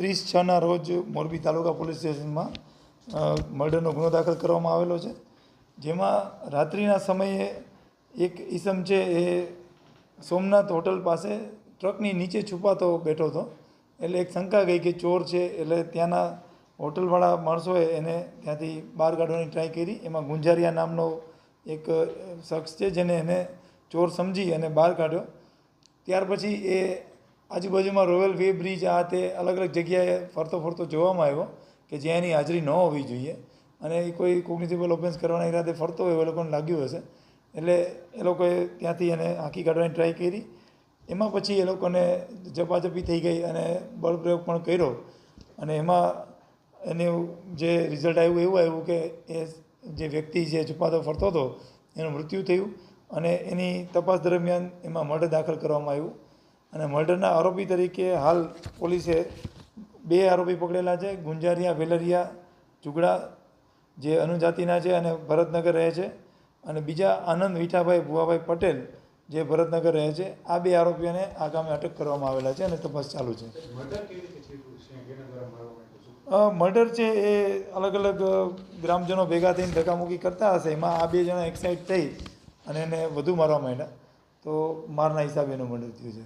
ત્રીસ છના રોજ મોરબી તાલુકા પોલીસ સ્ટેશનમાં મર્ડરનો ગુનો દાખલ કરવામાં આવેલો છે. જેમાં રાત્રિના સમયે એક ઈસમ છે એ સોમનાથ હોટલ પાસે ટ્રકની નીચે છુપાતો બેઠો હતો. એટલે એક શંકા ગઈ કે ચોર છે એટલે ત્યાંના હોટલવાળા માણસોએ એને ત્યાંથી બહાર કાઢવાની ટ્રાય કરી. એમાં ગુંજારિયા નામનો એક શખ્સ છે જેને એને ચોર સમજી અને બહાર કાઢ્યો. ત્યાર પછી એ આજુબાજુમાં રોયલ વે બ્રિજ આ તે અલગ અલગ જગ્યાએ ફરતો ફરતો જોવામાં આવ્યો કે જ્યાં એની હાજરી ન હોવી જોઈએ. અને એ કોઈ કોગ્નિટિબલ ઓફેન્સ કરવાના ઈરાદે ફરતો હોય એ લોકોને લાગ્યું હશે. એટલે એ લોકોએ ત્યાંથી એને હાંકી કાઢવાની ટ્રાય કરી. એમાં પછી એ લોકોને ઝપાઝપી થઈ ગઈ અને બળપ્રયોગ પણ કર્યો. અને એમાં એનું જે રિઝલ્ટ આવ્યું એવું આવ્યું કે એ જે વ્યક્તિ જે છુપાતો ફરતો હતો, એનું મૃત્યુ થયું અને એની તપાસ દરમિયાન એમાં મર્ડર દાખલ કરવામાં આવ્યું. અને મર્ડરના આરોપી તરીકે હાલ પોલીસે બે આરોપી પકડેલા છે. ગુંજારિયા વેલરિયા જુગડા જે અનુજાતિના છે અને ભરતનગર રહે છે. અને બીજા આનંદ મીઠાભાઈ ભુવાભાઈ પટેલ જે ભરતનગર રહે છે. આ બે આરોપીઓને આ ગામે અટક કરવામાં આવેલા છે અને તપાસ ચાલુ છે. મર્ડર છે? એ અલગ અલગ ગ્રામજનો ભેગા થઈને ધક્કામુક્કી કરતા હશે. એમાં આ બે જણા એક્સાઇટ થઈ અને એને વધુ મારવા માંડ્યા. તો મારના હિસાબે એનું મર્ડર થયું છે.